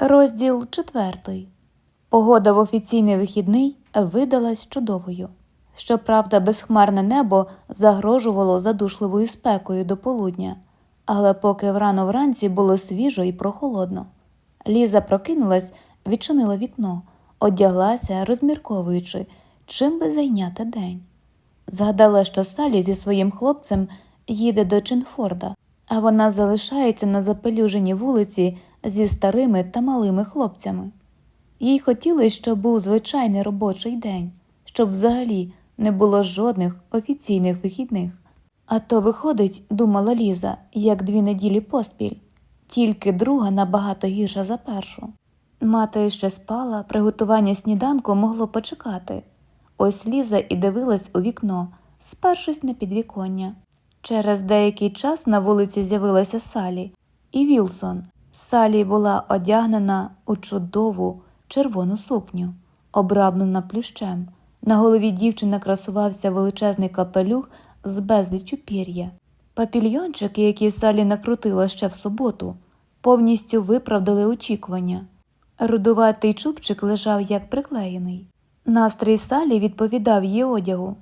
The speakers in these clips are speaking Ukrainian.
Розділ четвертий. Погода в офіційний вихідний видалась чудовою. Щоправда, безхмарне небо загрожувало задушливою спекою до полудня, але поки врано вранці було свіжо і прохолодно. Ліза прокинулась, відчинила вікно, одяглася, розмірковуючи, чим би зайняти день. Згадала, що Салі зі своїм хлопцем їде до Чинфорда, а вона залишається на запелюженій вулиці зі старими та малими хлопцями. Їй хотілося, щоб був звичайний робочий день, щоб взагалі не було жодних офіційних вихідних. А то виходить, думала Ліза, як дві неділі поспіль, тільки друга набагато гірша за першу. Мати ще спала, приготування сніданку могло почекати. Ось Ліза і дивилась у вікно, спершись на підвіконня. Через деякий час на вулиці з'явилася Салі і Вілсон. Салі була одягнена у чудову червону сукню, обрабнена плющем. На голові дівчини красувався величезний капелюх з безліччю пір'я. Папільйончики, які Салі накрутила ще в суботу, повністю виправдали очікування. Рудуватий чубчик лежав як приклеєний. Настрій Салі відповідав її одягу.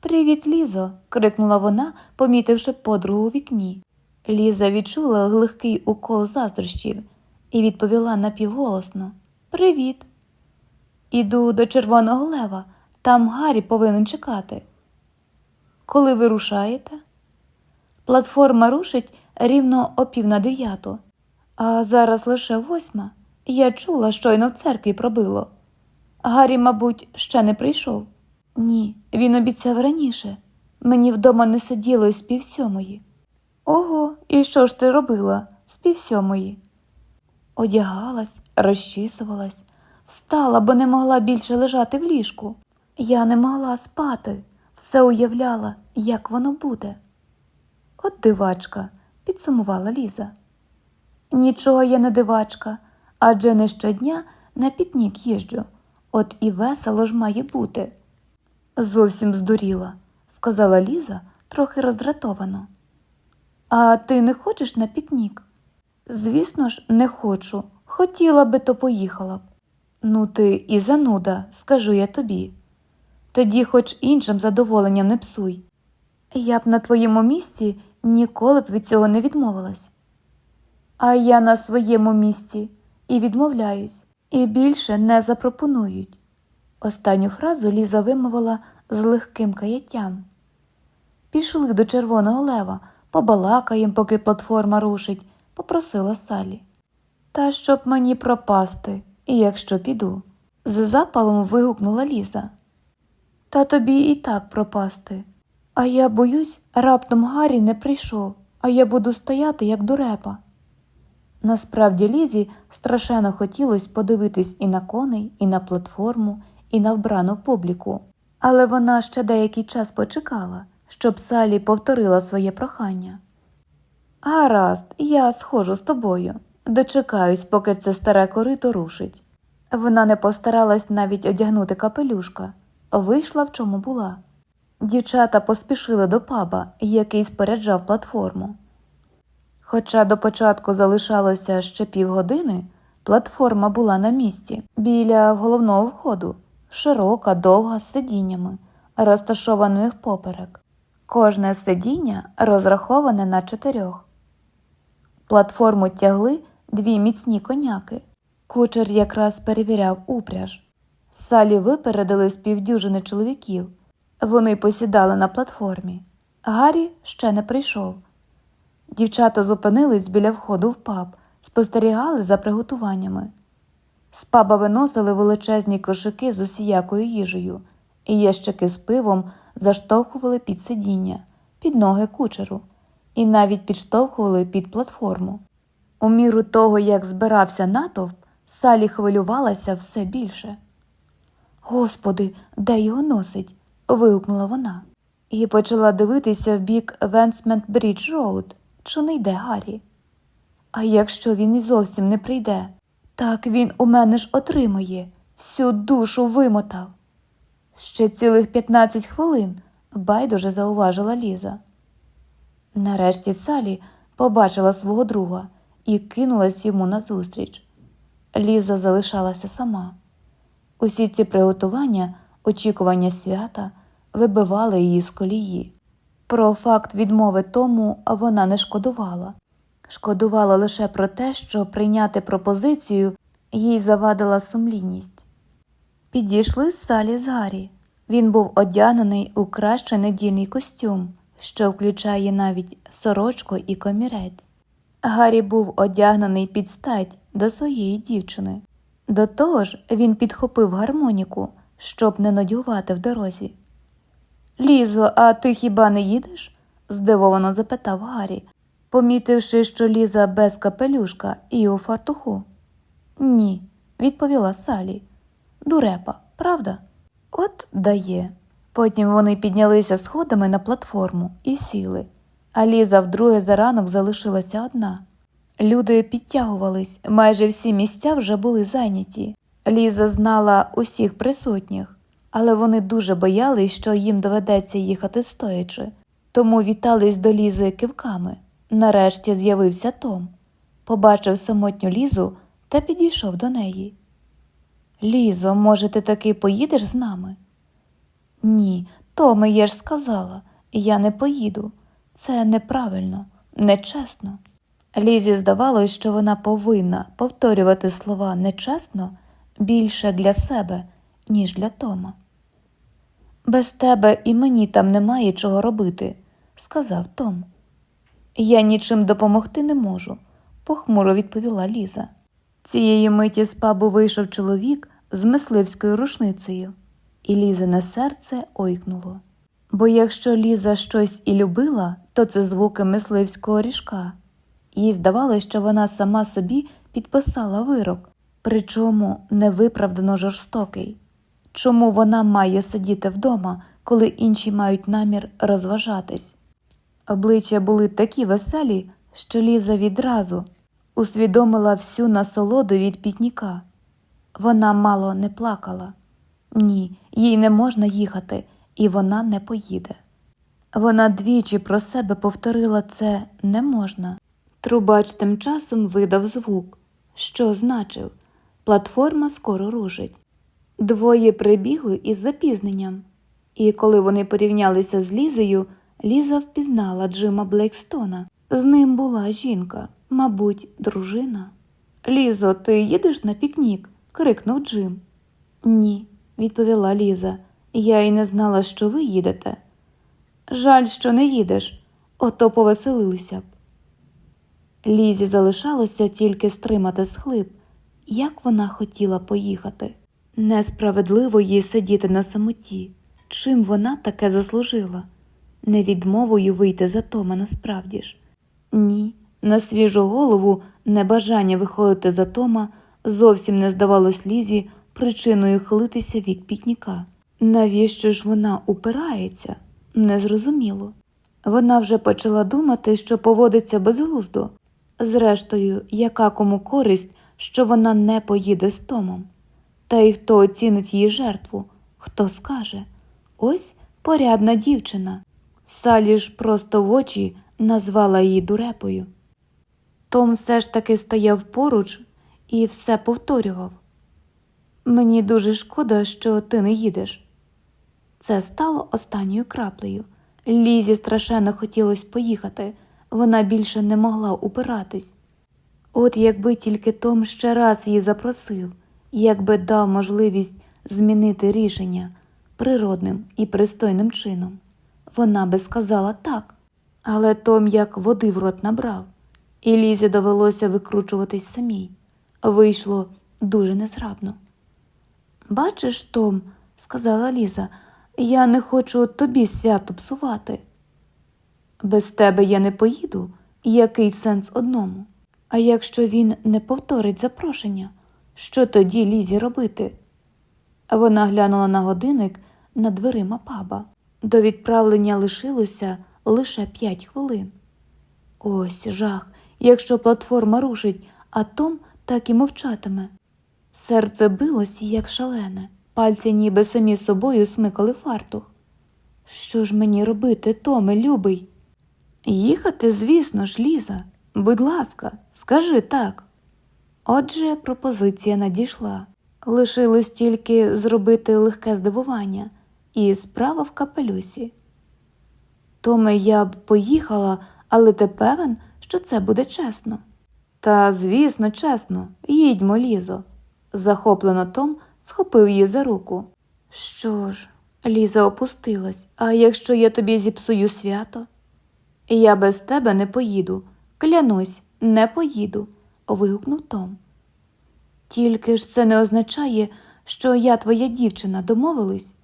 Привіт, Лізо. крикнула вона, помітивши подругу у вікні. Ліза відчула легкий укол заздрощів і відповіла напівголосно Привіт. Іду до Червоного лева, там Гаррі повинен чекати. Коли ви рушаєте? Платформа рушить рівно о пів на дев'яту, а зараз лише восьма. Я чула, щойно в церкві пробило. Гаррі, мабуть, ще не прийшов. Ні, він обіцяв раніше. Мені вдома не сиділо з півсьомої. Ого, і що ж ти робила з півсьомої? Одягалась, розчісувалась, встала, бо не могла більше лежати в ліжку. Я не могла спати, все уявляла, як воно буде. От дивачка, підсумувала Ліза. Нічого я не дивачка, адже не щодня на пікнік їжджу. От і весело ж має бути. Зовсім здуріла, сказала Ліза трохи роздратовано. А ти не хочеш на пікнік? Звісно ж, не хочу. Хотіла би, то поїхала б. Ну, ти і зануда, скажу я тобі. Тоді хоч іншим задоволенням не псуй. Я б на твоєму місці ніколи б від цього не відмовилась. А я на своєму місці і відмовляюсь, і більше не запропонують. Останню фразу Ліза вимовила з легким каяттям. Пішли до Червоного лева, побалакаєм, поки платформа рушить, попросила Салі. Та щоб мені пропасти, і якщо піду. З запалом вигукнула Ліза. Та тобі і так пропасти. А я боюсь, раптом Гаррі не прийшов, а я буду стояти, як дурепа. Насправді Лізі страшенно хотілося подивитись і на коней, і на платформу, і на вбрану публіку. Але вона ще деякий час почекала, щоб Салі повторила своє прохання. Гаразд, я схожу з тобою, дочекаюсь, поки це старе корито рушить. Вона не постаралась навіть одягнути капелюшка, вийшла в чому була. Дівчата поспішили до паба, який споряджав платформу. Хоча до початку залишалося ще півгодини, платформа була на місці біля головного входу, широка, довга з сидіннями, розташованих поперек. Кожне сидіння розраховане на чотирьох. Платформу тягли дві міцні коняки. Кучер якраз перевіряв упряж. Салі випередили з півдюжини чоловіків. Вони посідали на платформі. Гаррі ще не прийшов. Дівчата зупинились біля входу в паб, спостерігали за приготуваннями. З паба виносили величезні кошики з усіякою їжею, і ящики з пивом заштовхували під сидіння, під ноги кучеру, і навіть підштовхували під платформу. У міру того, як збирався натовп, Салі хвилювалася все більше. Господи, де його носить? вигукнула вона і почала дивитися в бік Венсмент Брідж Роуд, чи не йде Гаррі. А якщо він і зовсім не прийде, так він у мене ж отримає, всю душу вимотав. Ще цілих 15 хвилин, байдуже зауважила Ліза. Нарешті Салі побачила свого друга і кинулась йому назустріч. Ліза залишалася сама. Усі ці приготування, очікування свята вибивали її з колії. Про факт відмови тому вона не шкодувала. Шкодувала лише про те, що прийняти пропозицію їй завадила сумлінність. Підійшли Салі з Гаррі. Він був одягнений у кращий недільний костюм, що включає навіть сорочку і комірець. Гаррі був одягнений під стать до своєї дівчини. До того ж, він підхопив гармоніку, щоб не нудьгувати в дорозі. Лізо, а ти хіба не їдеш? здивовано запитав Гаррі, помітивши, що Ліза без капелюшка і у фартуху. Ні, відповіла Салі. Дурепа, правда? От дає. Потім вони піднялися сходами на платформу і сіли, а Ліза вдруге за ранок залишилася одна. Люди підтягувались, майже всі місця вже були зайняті. Ліза знала усіх присутніх, але вони дуже боялись, що їм доведеться їхати стоячи, тому вітались до Лізи кивками. Нарешті з'явився Том, побачив самотню Лізу та підійшов до неї. Лізо, може, ти таки поїдеш з нами? Ні, Томе, я ж сказала, я не поїду. Це неправильно, нечесно. Лізі здавалось, що вона повинна повторювати слова нечесно більше для себе, ніж для Тома. Без тебе і мені там немає чого робити, сказав Том. Я нічим допомогти не можу, похмуро відповіла Ліза. Цієї миті з пабу вийшов чоловік з мисливською рушницею, і Лізине серце ойкнуло. Бо якщо Ліза щось і любила, то це звуки мисливського ріжка. Їй здавалося, що вона сама собі підписала вирок, причому невиправдано жорстокий. Чому вона має сидіти вдома, коли інші мають намір розважатись? Обличчя були такі веселі, що Ліза відразу усвідомила всю насолоду від пітніка. Вона мало не плакала. Ні, їй не можна їхати, і вона не поїде. Вона двічі про себе повторила це не можна. Трубач тим часом видав звук, що значив платформа скоро рушить. Двоє прибігли із запізненням, і коли вони порівнялися з Лізою, Ліза впізнала Джима Блекстона. З ним була жінка, мабуть, дружина. Лізо, ти їдеш на пікнік? Крикнув Джим. Ні, відповіла Ліза. Я й не знала, що ви їдете. Жаль, що не їдеш, ото повеселилися б. Лізі залишалося тільки стримати схлип, як вона хотіла поїхати. Несправедливо їй сидіти на самоті. Чим вона таке заслужила? Не відмовою вийти за Тома насправді ж. Ні, на свіжу голову небажання виходити за Тома зовсім не здавалось Лізі причиною хилитися від пікніка. Навіщо ж вона упирається? Незрозуміло. Вона вже почала думати, що поводиться безглуздо. Зрештою, яка кому користь, що вона не поїде з Томом? Та й хто оцінить її жертву, хто скаже ось порядна дівчина. Салі ж просто в очі назвала її дурепою. Том все ж таки стояв поруч і все повторював Мені дуже шкода, що ти не їдеш. Це стало останньою краплею. Лізі страшенно хотілося поїхати, вона більше не могла упиратись. От якби тільки Том ще раз її запросив, якби дав можливість змінити рішення природним і пристойним чином, вона би сказала так. Але Том як води в рот набрав, і Лізі довелося викручуватись самій. Вийшло дуже незграбно. Бачиш, Том, сказала Ліза, я не хочу тобі свято псувати. Без тебе я не поїду, який сенс одному. А якщо він не повторить запрошення, що тоді Лізі робити? Вона глянула на годинник над дверима паба. До відправлення лишилося лише п'ять хвилин. Ось жах, якщо платформа рушить, а Том так і мовчатиме. Серце билось, як шалене, пальці ніби самі собою смикали фартух. Що ж мені робити, Томе, любий? Їхати, звісно ж, Ліза. Будь ласка, скажи так. Отже, пропозиція надійшла. Лишилось тільки зробити легке здивування, і справа в капелюсі. Томе, я б поїхала, але ти певен, що це буде чесно. Та, звісно, чесно, їдьмо, Лізо. Захоплено Том схопив її за руку. Що ж, Ліза опустилась, а якщо я тобі зіпсую свято? Я без тебе не поїду. Клянусь, не поїду, вигукнув Том. Тільки ж це не означає, що я твоя дівчина, домовились?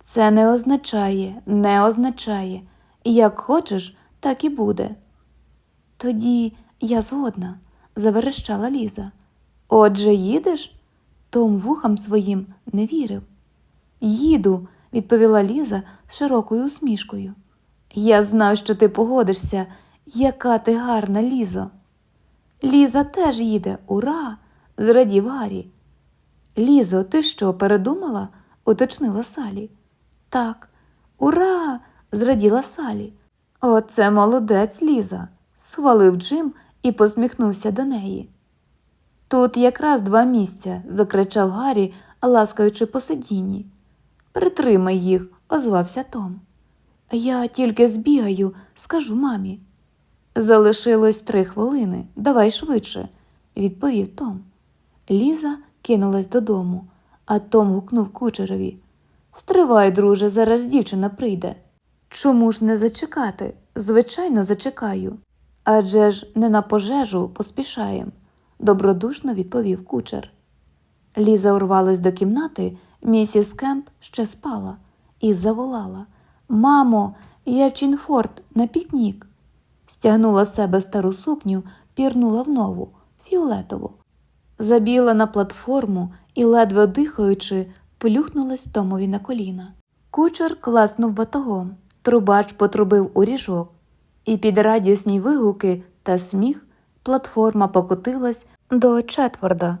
Це не означає, не означає. Як хочеш, так і буде. Тоді я згодна, заверещала Ліза. Отже, їдеш? Том вухам своїм не вірив. Їду, відповіла Ліза з широкою усмішкою. Я знав, що ти погодишся. Яка ти гарна, Лізо. Ліза теж їде, ура! зрадів Гаррі. Лізо, ти що, передумала? уточнила Салі. Так, ура! зраділа Салі. Оце молодець, Ліза, схвалив Джим і посміхнувся до неї. Тут якраз два місця, закричав Гаррі, ласкаючи по сидінні. Притримай їх, озвався Том. Я тільки збігаю, скажу мамі. Залишилось три хвилини, давай швидше, відповів Том. Ліза кинулась додому, а Том гукнув кучерові. Стривай, друже, зараз дівчина прийде. Чому ж не зачекати? Звичайно, зачекаю. Адже ж не на пожежу поспішаєм, добродушно відповів кучер. Ліза урвалась до кімнати, місіс Кемп ще спала і заволала Мамо, я в Чінфорд на пікнік. Стягнула з себе стару сукню, пірнула в нову, фіолетову. Забіла на платформу і, ледве дихаючи, плюхнулась Томові на коліна. Кучер класнув батогом, трубач потрубив у ріжок, і під радісні вигуки та сміх платформа покотилась до Четворда.